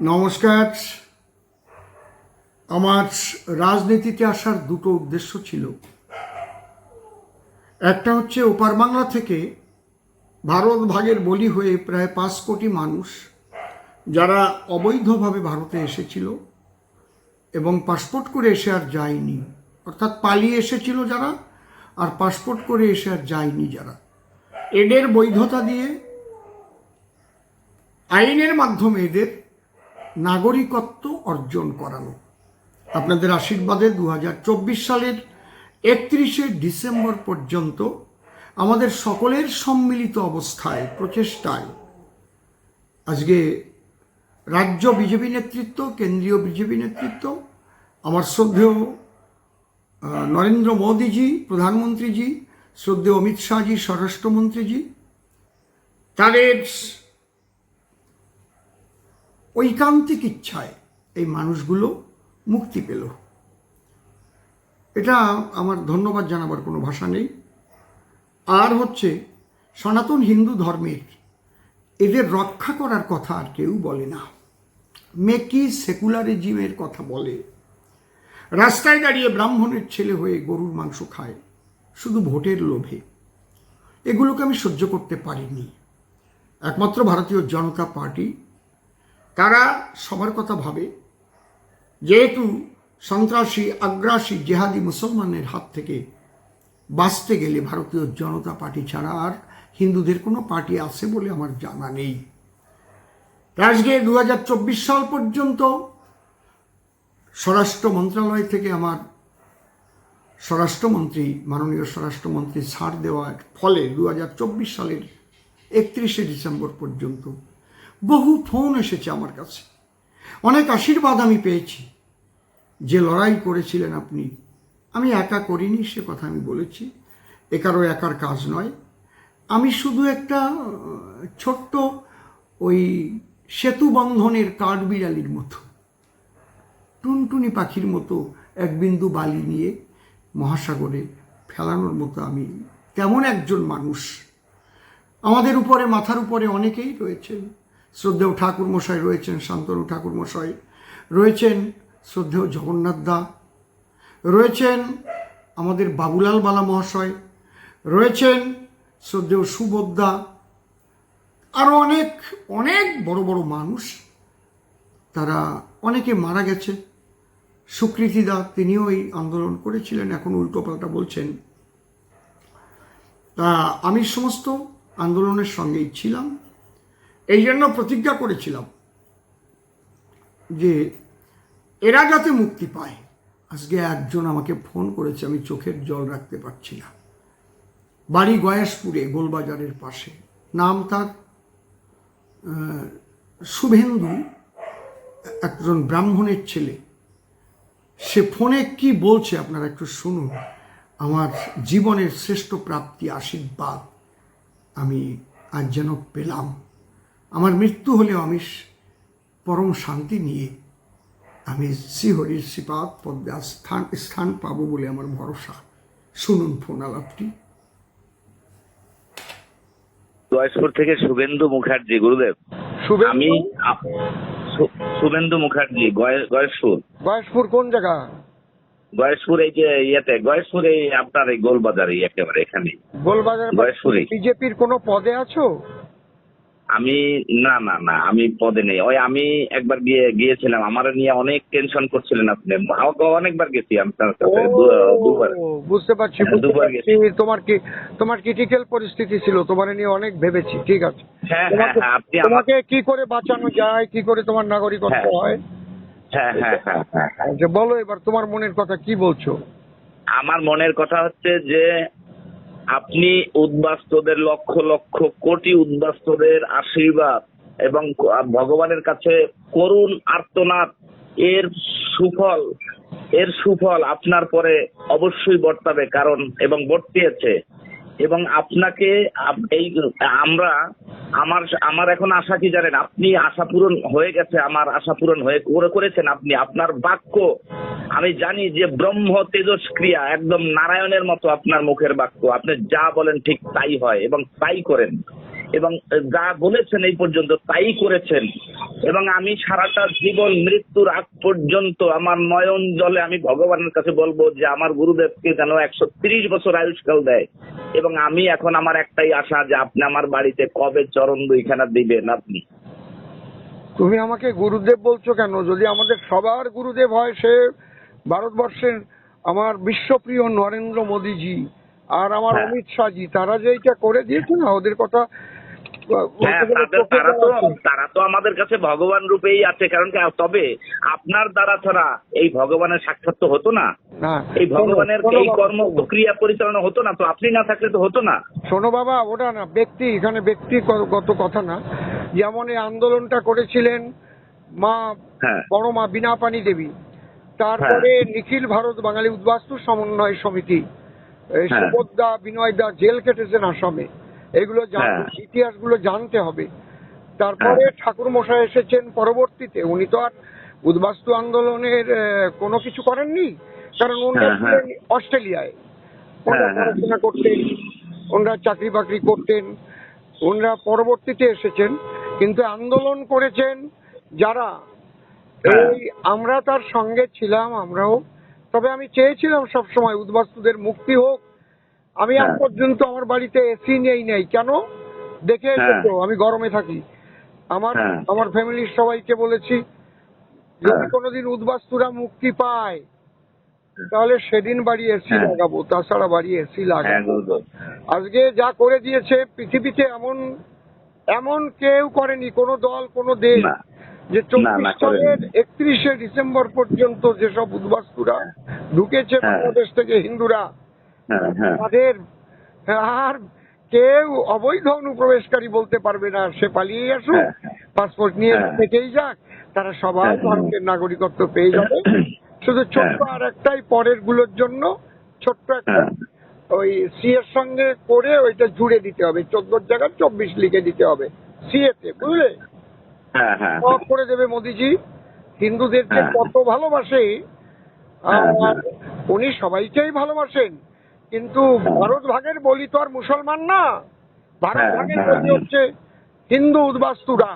নমস্কার। আমার রাজনীতিতে আসার দুটো উদ্দেশ্য ছিল। একটা হচ্ছে ওপার বাংলা থেকে ভারত ভাগের বলি হয়ে প্রায় পাঁচ কোটি মানুষ যারা অবৈধভাবে ভারতে এসেছিল এবং পাসপোর্ট করে এসে আর যায়নি। অর্থাৎ পালিয়ে এসেছিল যারা আর পাসপোর্ট করে এসে আর যায়নি যারা। এদের বৈধতা দিয়ে আইনের মাধ্যমে এদের নাগরিকত্ব অর্জন করানো। আপনাদের আশীর্বাদে দু হাজার চব্বিশ সালের একত্রিশে ডিসেম্বর পর্যন্ত আমাদের সকলের সম্মিলিত অবস্থায়, প্রচেষ্টায় আজকে রাজ্য বিজেপি নেতৃত্ব, কেন্দ্রীয় বিজেপি নেতৃত্ব, আমার শ্রদ্ধেয় নরেন্দ্র মোদীজি, প্রধানমন্ত্রীজি, শ্রদ্ধেয় অমিত শাহজি, স্বরাষ্ট্রমন্ত্রীজি, তাদের ঐকান্তিক ইচ্ছায় এই মানুষগুলো মুক্তি পেল। এটা আমার ধন্যবাদ জানাবার কোনো ভাষা নেই। আর হচ্ছে, সনাতন হিন্দু ধর্মের এদের রক্ষা করার কথা আর কেউ বলে না। মেকি সেকুলারিজিমের কথা বলে। রাস্তায় দাঁড়িয়ে ব্রাহ্মণের ছেলে হয়ে গরুর মাংস খায়, শুধু ভোটের লোভে। এগুলোকে আমি সহ্য করতে পারিনি। একমাত্র ভারতীয় জনতা পার্টি তারা সবার কথা ভাবে। যেহেতু সন্ত্রাসী, আগ্রাসী, জেহাদি মুসলমানের হাত থেকে বাঁচতে গেলে ভারতীয় জনতা পার্টি ছাড়া আর হিন্দুদের কোনো পার্টি আছে বলে আমার জানা নেই। আজকে দু হাজার চব্বিশ সাল পর্যন্ত স্বরাষ্ট্র মন্ত্রণালয় থেকে আমার স্বরাষ্ট্রমন্ত্রী, মাননীয় স্বরাষ্ট্রমন্ত্রী ছাড় দেওয়ার ফলে দু হাজার চব্বিশ সালের একত্রিশে ডিসেম্বর পর্যন্ত বহু ফোন এসেছে আমার কাছে। অনেক আশীর্বাদ আমি পেয়েছি। যে লড়াই করেছিলেন আপনি, আমি একা করিনি, সে কথা আমি বলেছি। একারও একার কাজ নয়। আমি শুধু একটা ছোট্ট ওই সেতু বন্ধনের কাঠবিড়ালির মতো, টুনটুনি পাখির মতো এক বিন্দু বালি নিয়ে মহাসাগরে ফেলানোর মতো আমি তেমন একজন মানুষ। আমাদের উপরে, মাথার উপরে অনেকেই রয়েছেন। শ্রদ্ধেয় ঠাকুর মশাই রয়েছেন, শান্তনু ঠাকুর মশাই রয়েছেন শ্রদ্ধেয় জগন্নাথ দা। রয়েছেন আমাদের বাবুলাল বালা মহাশয়। রয়েছেন শ্রদ্ধেয় সুবোধদা আরও অনেক অনেক বড় বড় মানুষ তারা অনেকে মারা গেছে। সুকৃতি দা, তিনিও এই আন্দোলন করেছিলেন, এখন উল্টোপাল্টা বলছেন। তা আমি সমস্ত আন্দোলনের সঙ্গেই ছিলাম। এই জন্য প্রতিজ্ঞা করেছিলাম যে এরা যাতে মুক্তি পায়। আজকে একজন আমাকে ফোন করেছে, আমি চোখের জল রাখতে পারছি না। বাড়ি গয়াসপুরে, গোলবাজারের পাশে। নাম তার শুভেন্দু, একজন ব্রাহ্মণের ছেলে। সে ফোনে কি বলছে আপনারা একটু শুনুন। আমার জীবনের শ্রেষ্ঠ প্রাপ্তি, আশীর্বাদ আমি আজ যেন পেলাম। আমার মৃত্যু হলেও আমি পরম শান্তি নিয়ে আমি শ্রীহরির শ্রীপাদ পদ্মে স্থান স্থান পাবো বলে আমার ভরসা। শুনুন ফোন আলাপটি। জয়পুর থেকে শুভেন্দু মুখার্জি গুরুদেব। আমি শুভেন্দু মুখার্জি গয়ে- গয়েশপুর। গয়েশপুর কোন জায়গা? গয়েশপুর এই যে ইয়েতে গয়েশপুর এই আপনার এই গোলবাজারে একেবারে এখানে গোলবাজার গয়েশপুরে। বিজেপির কোনো পদে আছো? আমি না না না আমি পদে নেই। ওই আমি একবার গিয়ে গিয়েছিলাম। আমার নিয়ে অনেক টেনশন করছিলেন আপনি। আমাকে অনেকবার গেছি সাথে। দুবার। বুঝতে পারছি হ্যাঁ, দুবার পারছি। তোমার কি তোমার ক্রিটিক্যাল পরিস্থিতি ছিল? তোমার নিয়ে অনেক ভেবেছি ঠিক আছে? হ্যাঁ হ্যাঁ তোমাকে হ্যাঁ আপনি আমার তোমাকে কি করে বাঁচানো যায়? কি করে তোমার নাগরিকত্ব হ্যাঁ। হয়? হ্যাঁ হ্যাঁ হ্যাঁ হ্যাঁ হ্যাঁ। বলো এবার তোমার মনের কথা কি বলছো? আমার মনের কথা হচ্ছে যে আপনি উদ্বাস্তুদের লক্ষ লক্ষ কোটি উদ্বাস্তুদের আশীর্বাদ এবং ভগবানের কাছে করুণ আর্তনাদ, এর সুফল এর সুফল আপনার পরে অবশ্যই বর্তাবে কারণ এবং বর্তিয়েছে। এবং আপনাকে এই আমরা, আমার আমার এখন আশা কি জানেন? আপনি আশা পূরণ হয়ে গেছে, আমার আশা পূরণ হয়ে করেছেন আপনি। আপনার বাক্য আমি জানি যে ব্রহ্ম তেজস্ক্রিয়া একদম নারায়ণের মতো আপনার মুখের বাক্য। আপনি যা বলেন ঠিক তাই হয় এবং তাই করেন। এবং যা বলেছেন এই পর্যন্ত তাই করেছেন। এবং আমি সারাটা জীবন মৃত্যুর আগ পর্যন্ত আমার নয়ন জলে আমি ভগবানের কাছে বলব যে আমার গুরুদেবকে যেন একশো তিরিশ বছর আয়ুষ্কাল দেয়। এবং আমি এখন আমার একটাই আশা যে আপনি আমার বাড়িতে কবে চরণ দুইখানা দিবেন আপনি। তুমি আমাকে গুরুদেব বলছো কেন? যদি আমাদের সবার গুরুদেব হয় সে ভারতবর্ষের আমার বিশ্বপ্রিয় নরেন্দ্র মোদীজি আর আমার হ্যাঁ। অমিত শাহজি তারা যে এটা করে দিয়েছে না ওদের কথা হ্যাঁ তারা তো তারা তো আমাদের কাছে ভগবান রূপেই আছে কারণ কি তবে আপনার দ্বারা ছাড়া এই ভগবানের সাক্ষাৎ তো হতো না। এই ভগবানের এই কর্ম ক্রিয়া পরিচালনা হতো না তো আপনি না থাকলে তো হতো না। শোনো বাবা ওটা না ব্যক্তি এখানে ব্যক্তি ব্যক্তিগত কথা না। যেমন এই আন্দোলনটা করেছিলেন মা হ্যাঁ। বড় মা বিনা পানি দেবী তারপরে নিখিল ভারত বাঙালি উদ্বাস্তু সমন্বয় সমিতি হ্যাঁ। সুবোধদা বিনয় দা জেল কেটেছেন আসামে এগুলো হ্যাঁ। ইতিহাসগুলো জানতে হবে তারপরে ঠাকুর মশাই এসেছেন পরবর্তীতে উনি তো আর উদ্বাস্তু আন্দোলনের কোনো কিছু করেননি কারণ ওনারা হ্যাঁ, হ্যাঁ। ছিলেন অস্ট্রেলিয়ায় ওনারা হ্যাঁ, হ্যাঁ। পড়াশোনা করতেন ওনারা চাকরি বাকরি করতেন ওনারা পরবর্তীতে এসেছেন কিন্তু আন্দোলন করেছেন যারা হ্যাঁ। এই আমরা তার সঙ্গে ছিলাম আমরাও তবে আমি চেয়েছিলাম সব সময় উদ্বাস্তুদের মুক্তি হোক আমি আজ হ্যাঁ। পর্যন্ত আমার বাড়িতে এসি নেই নেই কেন দেখে হ্যাঁ। এসেছ আমি গরমে থাকি আমার হ্যাঁ। আমার ফ্যামিলির সবাইকে বলেছি যদি হ্যাঁ। কোনোদিন উদ্বাস্তুরা মুক্তি পায় তাহলে সেদিন বাড়ি এসি হ্যাঁ। লাগাবো তাছাড়া বাড়ি এসি হ্যাঁ লাগাবো আজকে যা করে দিয়েছে পৃথিবীতে এমন এমন কেউ করেনি কোনো দল কোনো দেশ যে চব্বিশ সালের একত্রিশে ডিসেম্বর পর্যন্ত যেসব উদ্বাস্তুরা ঢুকেছে হ্যাঁ। বাংলাদেশ থেকে হিন্দুরা হ্যাঁ হ্যাঁ তাদের আর কেউ অবৈধ অনুপ্রবেশকারী বলতে পারবে না সে পালিয়ে আসুক। পাসপোর্ট নিয়ে। থেকেই যাক তারা সবাই। ভারতের নাগরিকত্ব পেয়ে যাবে শুধু ছোট্ট। আর একটাই পরেরগুলোর জন্য ছোট্ট একটা। ওই সি এর সঙ্গে করে ওইটা জুড়ে দিতে হবে চোদ্দোর জায়গায় চব্বিশ লিখে দিতে হবে সিএ তে বুঝলে সব করে দেবে মোদিজি হিন্দুদেরকে হ্যাঁ। কত ভালোবাসে হ্যাঁ, হ্যাঁ। উনি সবাইকেই ভালোবাসেন কিন্তু হ্যাঁ। ভারত ভাগের বলি তো আর মুসলমান না ভারত হ্যাঁ, ভাগের হ্যাঁ, বলি হ্যাঁ। হচ্ছে হিন্দু উদ্বাস্তুরা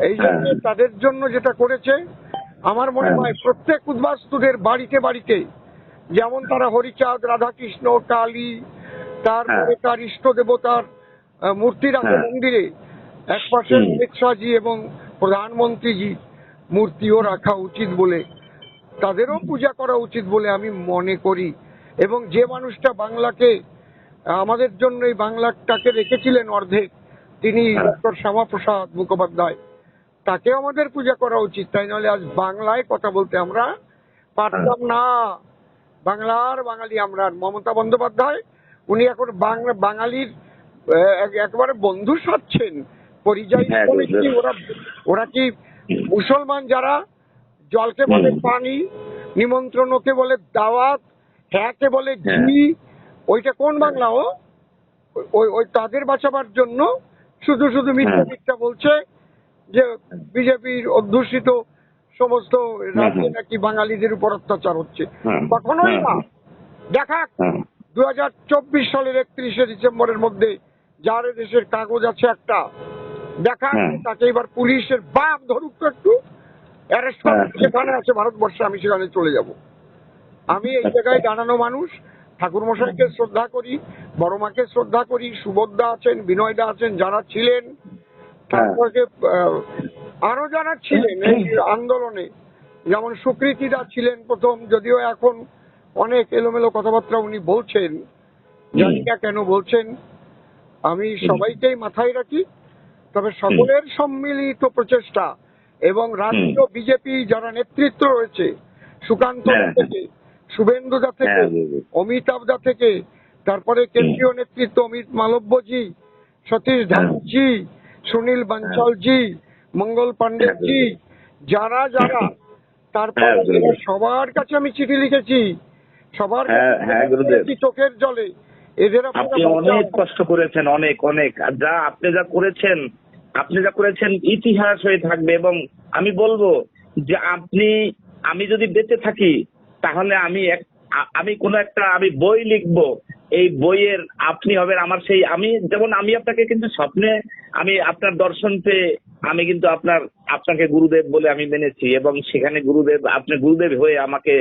এই জন্য হ্যাঁ। তাদের জন্য যেটা করেছে আমার মনে হ্যাঁ। হয় প্রত্যেক উদ্বাস্তুদের বাড়িতে বাড়িতে যেমন তারা হরিচাঁদ রাধাকৃষ্ণ কালী তারপরে হ্যাঁ। তার ইষ্ট দেবতার মূর্তি রাখে হ্যাঁ। মন্দিরে এক পাশে। অমিত শাহজি এবং প্রধানমন্ত্রীজি মূর্তিও রাখা উচিত বলে তাদেরও পূজা করা উচিত বলে আমি মনে করি। এবং যে মানুষটা বাংলাকে আমাদের জন্য এই বাংলাটাকে রেখেছিলেন অর্ধেক তিনি হ্যাঁ। ডক্টর শ্যামাপ্রসাদ মুখোপাধ্যায় তাকে আমাদের পূজা করা উচিত। তাই নাহলে আজ বাংলায় কথা বলতে আমরা পারতাম না। বাংলার বাঙালি আমরা। মমতা বন্দ্যোপাধ্যায় উনি এখন বাংলা বাঙালির একেবারে বন্ধু সাচ্ছেন পরিযায়ী হ্যাঁ, শ্রমিক কি ওরা ওরা কি মুসলমান যারা জলকে বলে। পানি নিমন্ত্রণকে বলে দাওয়াত হ্যাঁকে বলে হ্যাঁ। ঘি ওইটা কোন বাংলা ও ওই ওই তাদের বাঁচাবার জন্য শুধু শুধু মিথ্যা হ্যাঁ। মিথ্যা বলছে যে বিজেপির অধ্যুষিত সমস্ত রাজ্যে নাকি বাঙালিদের উপর অত্যাচার হচ্ছে কখনোই না। দেখা হ্যাঁ দু হাজার চব্বিশ সালের একত্রিশে ডিসেম্বরের মধ্যে যার দেশের কাগজ আছে একটা দেখা হ্যাঁ। তাকে এবার পুলিশের বাপ ধরুক তো একটু। অ্যারেস্ট হ্যাঁ। সেখানে আছে ভারতবর্ষে আমি সেখানে চলে যাব। আমি এই জায়গায় দাঁড়ানো মানুষ। ঠাকুর মশাইকে শ্রদ্ধা করি বড় মাকে শ্রদ্ধা করি সুভদ্রা আছেন বিনয়দা আছেন যারা ছিলেন তারপরে আহ, আরও যারা ছিলেন এই আন্দোলনে যেমন সুকৃতিদা ছিলেন প্রথম যদিও এখন অনেক এলোমেলো কথাবার্তা উনি বলছেন। জানি না কেন বলছেন। আমি সবাইকেই মাথায় রাখি। তবে সকলের সম্মিলিত প্রচেষ্টা এবং রাজ্য বিজেপি যারা নেতৃত্ব রয়েছে সুকান্ত হ্যাঁ। থেকে শুভেন্দুদা থেকে অমিতাভ দা থেকে তারপরে কেন্দ্রীয় নেতৃত্ব অমিত মালব্যজি সতীশ ধামজি সুনীল বাঞ্চলজি মঙ্গল পান্ডেজি যারা যারা তারপরে হ্যাঁ, সবার কাছে আমি চিঠি লিখেছি সবার হ্যাঁ, হ্যাঁ, চোখের জলে এদের আপনি অনেক কষ্ট করেছেন অনেক অনেক। যা আপনি যা করেছেন আপনি যা করেছেন ইতিহাস হয়ে থাকবে এবং আমি বলব যে আপনি আমি যদি বেঁচে থাকি তাহলে আমি এক আমি কোন একটা আমি বই লিখব। এই বইয়ের আপনি হবেন আমার সেই আমি যেমন আমি আপনাকে কিন্তু স্বপ্নে আমি আপনার দর্শন পেয়ে আমি কিন্তু আপনার আপনাকে গুরুদেব বলে আমি মেনেছি এবং সেখানে গুরুদেব আপনি গুরুদেব হয়ে আমাকে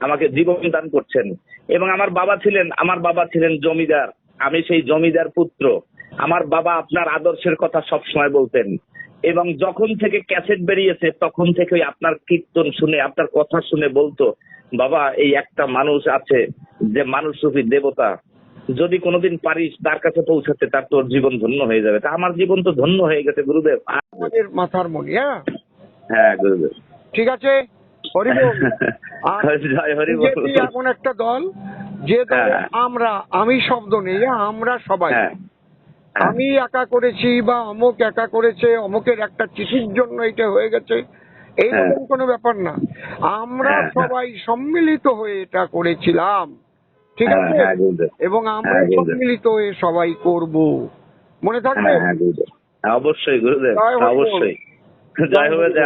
আমাকে জীবন দান করছেন। এবং আমার বাবা ছিলেন আমার বাবা ছিলেন জমিদার। আমি সেই জমিদার পুত্র। আমার বাবা আপনার আদর্শের কথা সব সময় বলতেন। এবং যখন থেকে ক্যাসেট বেরিয়েছে তখন থেকে আপনার কীর্তন শুনে আপনার কথা শুনে বলতো বাবা এই একটা মানুষ আছে যে মানুষ রূপী দেবতা। যদি কোনোদিন পারিস তার কাছে পৌঁছাতে তার তোর জীবন ধন্য হয়ে যাবে। তা আমার জীবন তো ধন্য হয়ে গেছে গুরুদেব। আমাদের মাথার মনি হ্যাঁ? হ্যাঁ গুরুদেব। ঠিক আছে? হরি। বিজেপি এমন একটা দল যে দলে হ্যাঁ। আমরা আমি শব্দ নেই হ্যাঁ, আমরা সবাই। হ্যাঁ। আমি একা করেছি বা অমুক একা করেছে অমুকের একটা চিঠির জন্য এটা হয়ে গেছে এইরকম হ্যাঁ। কোনো ব্যাপার না। আমরা হ্যাঁ, হ্যাঁ। সবাই সম্মিলিত হয়ে এটা করেছিলাম। ঠিক হ্যাঁ, আছে? হ্যাঁ, এবং আমরা হ্যাঁ, সম্মিলিত হয়ে সবাই করব। মনে থাকবে? হ্যাঁ হ্যাঁ হ্যাঁ, অবশ্যই গুরুদেব। অবশ্যই। হবে